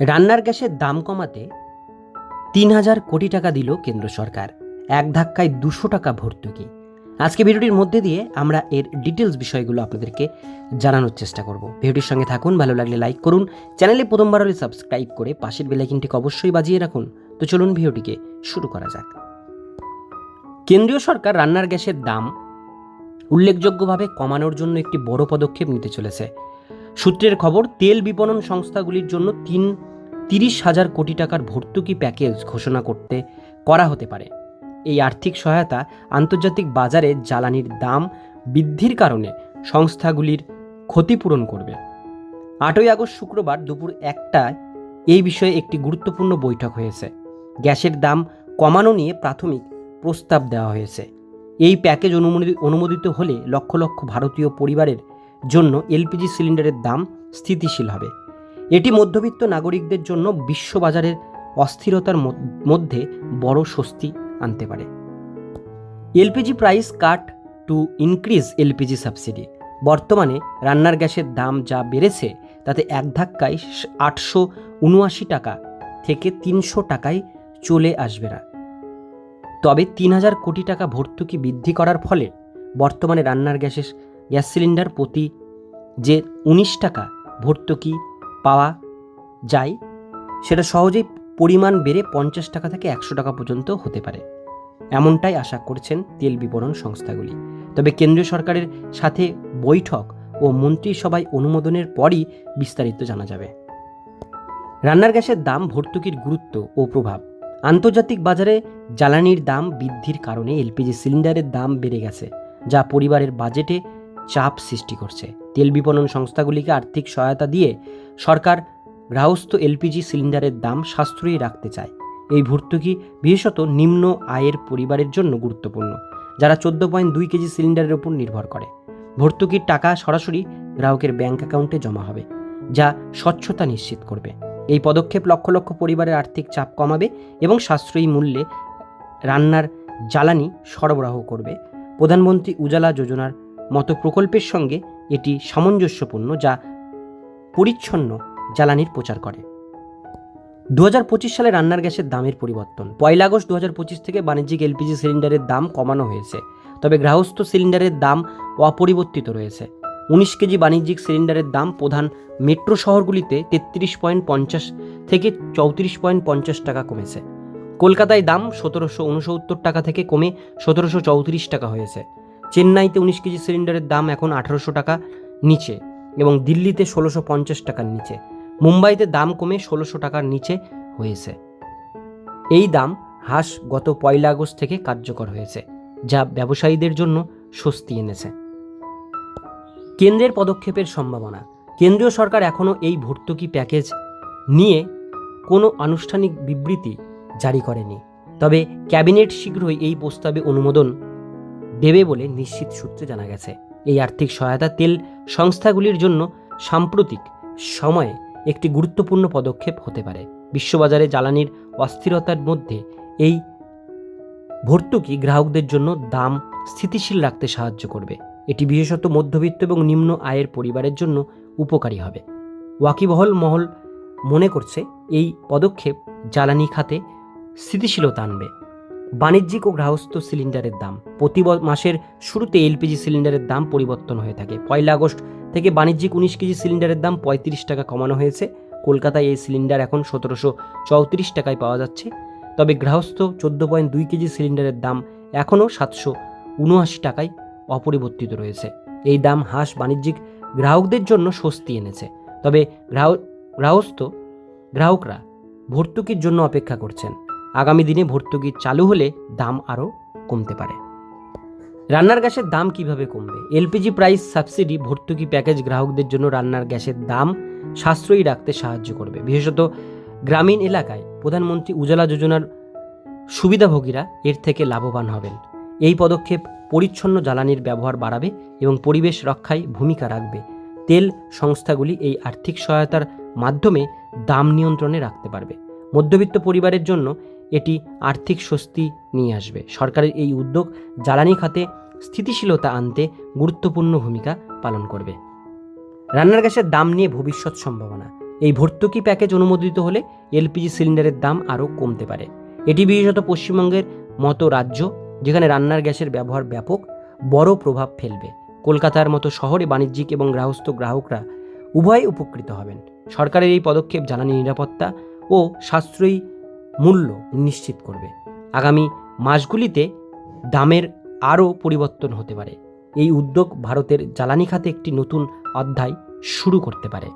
রান্নার গ্যাসের দাম কমাতে তিন হাজার কোটি টাকা দিল কেন্দ্র সরকার। এক ধাক্কায় দুশো টাকা ভর্তুকি। আজকে ভিডিওটির মধ্যে দিয়ে আমরা এর ডিটেলস বিষয়গুলো আপনাদেরকে জানানোর চেষ্টা করব। ভিডিওটির সঙ্গে থাকুন, ভালো লাগলে লাইক করুন। চ্যানেলে প্রথমবার হলে সাবস্ক্রাইব করে পাশের বেলাইকিনটিকে অবশ্যই বাজিয়ে রাখুন। তো চলুন ভিডিওটিকে শুরু করা যাক। কেন্দ্রীয় সরকার রান্নার গ্যাসের দাম উল্লেখযোগ্যভাবে কমানোর জন্য একটি বড় পদক্ষেপ নিতে চলেছে। সূত্রের খবর, তেল বিপণন সংস্থাগুলির জন্য তিন, তিরিশ হাজার কোটি টাকার ভর্তুকি প্যাকেজ ঘোষণা করতে, করা হতে পারে। এই আর্থিক সহায়তা আন্তর্জাতিক বাজারে জ্বালানির দাম বৃদ্ধির কারণে সংস্থাগুলির ক্ষতিপূরণ করবে। আটই আগস্ট শুক্রবার দুপুর একটায় এই বিষয়ে একটি গুরুত্বপূর্ণ বৈঠক হয়েছে। গ্যাসের দাম কমানো নিয়ে প্রাথমিক প্রস্তাব দেওয়া হয়েছে। এই প্যাকেজ অনুমোদিত হলে লক্ষ লক্ষ ভারতীয় পরিবারের জন্য এলপিজি সিলিন্ডারের দাম স্থিতিশীল হবে। এটি মধ্যবিত্ত নাগরিকদের জন্য বিশ্ববাজারের অস্থিরতার মধ্যে বড় স্বস্তি আনতে পারে। LPG price cut to increase LPG subsidy. বর্তমানে রান্নার গ্যাসের দাম যা বেড়েছে, তাতে এক ধাক্কায় আটশো উনআশি টাকা থেকে তিনশো টাকায় চলে আসবে না। তবে তিন হাজার কোটি টাকা ভর্তুকি বৃদ্ধি করার ফলে বর্তমানে রান্নার গ্যাসের গ্যাস সিলিন্ডার প্রতি যে উনিশ টাকা ভর্তুকি পাওয়া যায়, সেটা সহজেই পরিমাণ বেড়ে পঞ্চাশ টাকা থেকে একশো টাকা পর্যন্ত হতে পারে। এমনটাই আশা করছেন তেল বিপণন সংস্থাগুলি। তবে কেন্দ্রীয় সরকারের সাথে বৈঠক ও মন্ত্রিসভায় অনুমোদনের পরই বিস্তারিত জানা যাবে। রান্নার গ্যাসের দাম, ভর্তুকির গুরুত্ব ও প্রভাব। আন্তর্জাতিক বাজারে জ্বালানির দাম বৃদ্ধির কারণে এলপিজি সিলিন্ডারের দাম বেড়ে গেছে, যা পরিবারের বাজেটে চাপ সৃষ্টি করছে। তেল বিপণন সংস্থাগুলিকে আর্থিক সহায়তা দিয়ে সরকার গৃহস্থ এলপিজি সিলিন্ডারের দাম সাশ্রয়ী রাখতে চায়। এই ভর্তুকি বিশেষত নিম্ন আয়ের পরিবারের জন্য গুরুত্বপূর্ণ, যারা চোদ্দ পয়েন্ট দুই কেজি সিলিন্ডারের উপর নির্ভর করে। ভর্তুকির টাকা সরাসরি গ্রাহকের ব্যাংক অ্যাকাউন্টে জমা হবে, যা স্বচ্ছতা নিশ্চিত করবে। এই পদক্ষেপ লক্ষ লক্ষ পরিবারের আর্থিক চাপ কমাবে এবং সাশ্রয়ী মূল্যে রান্নার জ্বালানি সরবরাহ করবে। প্রধানমন্ত্রী উজালা যোজনার মতো প্রকল্পের সঙ্গে এটি সামঞ্জস্যপূর্ণ যা পরিচ্ছন্ন জ্বালানির প্রচার করে। দু হাজার পঁচিশ সালে রান্নার গ্যাসের দামের পরিবর্তন। পয়লা আগস্ট দু হাজার পঁচিশ থেকে বাণিজ্যিক এলপিজি সিলিন্ডারের দাম কমানো হয়েছে, তবে গৃহস্থ সিলিন্ডারের দাম অপরিবর্তিত রয়েছে। উনিশ কেজি বাণিজ্যিক সিলিন্ডারের দাম প্রধান মেট্রো শহরগুলিতে তেত্রিশ পয়েন্ট পঞ্চাশ থেকে চৌত্রিশ পয়েন্ট পঞ্চাশ টাকা কমেছে। কলকাতায় দাম সতেরোশো উনসত্তর টাকা থেকে কমে সতেরোশো চৌত্রিশ টাকা হয়েছে। চেন্নাইতে উনিশ কেজি সিলিন্ডারের দাম এখন আঠারোশো টাকা নিচে এবং দিল্লিতে ষোলোশো পঞ্চাশ টাকার নিচে। মুম্বাইতে দাম কমে ষোলোশো টাকার নিচে হয়েছে। এই দাম হ্রাস গত পয়লা আগস্ট থেকে কার্যকর হয়েছে, যা ব্যবসায়ীদের জন্য স্বস্তি এনেছে। কেন্দ্রের পদক্ষেপের সম্ভাবনা। কেন্দ্রীয় সরকার এখনও এই ভর্তুকি প্যাকেজ নিয়ে কোনো আনুষ্ঠানিক বিবৃতি জারি করেনি। তবে ক্যাবিনেট শীঘ্রই এই প্রস্তাবে অনুমোদন দেবে বলে নিশ্চিত সূত্রে জানা গেছে। এই আর্থিক সহায়তা তেল সংস্থাগুলির জন্য সাম্প্রতিক সময়ে একটি গুরুত্বপূর্ণ পদক্ষেপ হতে পারে। বিশ্ববাজারে জ্বালানির অস্থিরতার মধ্যে এই ভর্তুকি গ্রাহকদের জন্য দাম স্থিতিশীল রাখতে সাহায্য করবে। এটি বিশেষত মধ্যবিত্ত এবং নিম্ন আয়ের পরিবারের জন্য উপকারী হবে। ওয়াকিবহল মহল মনে করছে, এই পদক্ষেপ জ্বালানি খাতে স্থিতিশীলতা আনবে। বাণিজ্যিক ও গৃহস্থ সিলিন্ডারের দাম। প্রতি মাসের শুরুতে এলপিজি সিলিন্ডারের দাম পরিবর্তন হয়ে থাকে। পয়লা আগস্ট থেকে বাণিজ্যিক উনিশ কেজি সিলিন্ডারের দাম পঁয়ত্রিশ টাকা কমানো হয়েছে। কলকাতায় এই সিলিন্ডার এখন সতেরোশো চৌত্রিশ টাকায় পাওয়া যাচ্ছে। তবে গৃহস্থ চোদ্দ পয়েন্ট দুই কেজি সিলিন্ডারের দাম এখনও সাতশো উনআশি টাকায় অপরিবর্তিত রয়েছে। এই দাম হ্রাস বাণিজ্যিক গ্রাহকদের জন্য স্বস্তি এনেছে। তবে গ্রাহক গৃহস্থ গ্রাহকরা ভর্তুকির জন্য অপেক্ষা করছেন। আগামী দিনে ভর্তুকি চালু হলে দাম আরও কমতে পারে। রান্নার গ্যাসের দাম কীভাবে কমবে? এলপিজি প্রাইস সাবসিডি ভর্তুকি প্যাকেজ গ্রাহকদের জন্য রান্নার গ্যাসের দাম সাশ্রয়ী রাখতে সাহায্য করবে। বিশেষত গ্রামীণ এলাকায় প্রধানমন্ত্রী উজালা যোজনার সুবিধাভোগীরা এর থেকে লাভবান হবেন। এই পদক্ষেপ পরিচ্ছন্ন জ্বালানির ব্যবহার বাড়াবে এবং পরিবেশ রক্ষায় ভূমিকা রাখবে। তেল সংস্থাগুলি এই আর্থিক সহায়তার মাধ্যমে দাম নিয়ন্ত্রণে রাখতে পারবে। মধ্যবিত্ত পরিবারের জন্য এটি আর্থিক স্বস্তি নিয়ে আসবে। সরকারের এই উদ্যোগ জ্বালানি খাতে স্থিতিশীলতা আনতে গুরুত্বপূর্ণ ভূমিকা পালন করবে। রান্নার গ্যাসের দাম নিয়ে ভবিষ্যৎ সম্ভাবনা। এই ভর্তুকি প্যাকেজ অনুমোদিত হলে এলপিজি সিলিন্ডারের দাম আরও কমতে পারে। এটি বিশেষত পশ্চিমবঙ্গের মতো রাজ্য যেখানে রান্নার গ্যাসের ব্যবহার ব্যাপক বড় প্রভাব ফেলবে। কলকাতার মতো শহরে বাণিজ্যিক এবং গৃহস্থ গ্রাহকরা উভয় উপকৃত হবেন। সরকারের এই পদক্ষেপ জ্বালানি নিরাপত্তা ও সাশ্রয়ী মূল্য নিশ্চিত করবে। আগামী মাসগুলিতে দামের আরও পরিবর্তন হতে পারে। এই উদ্যোগ ভারতের জ্বালানি খাতে একটি নতুন অধ্যায় শুরু করতে পারে।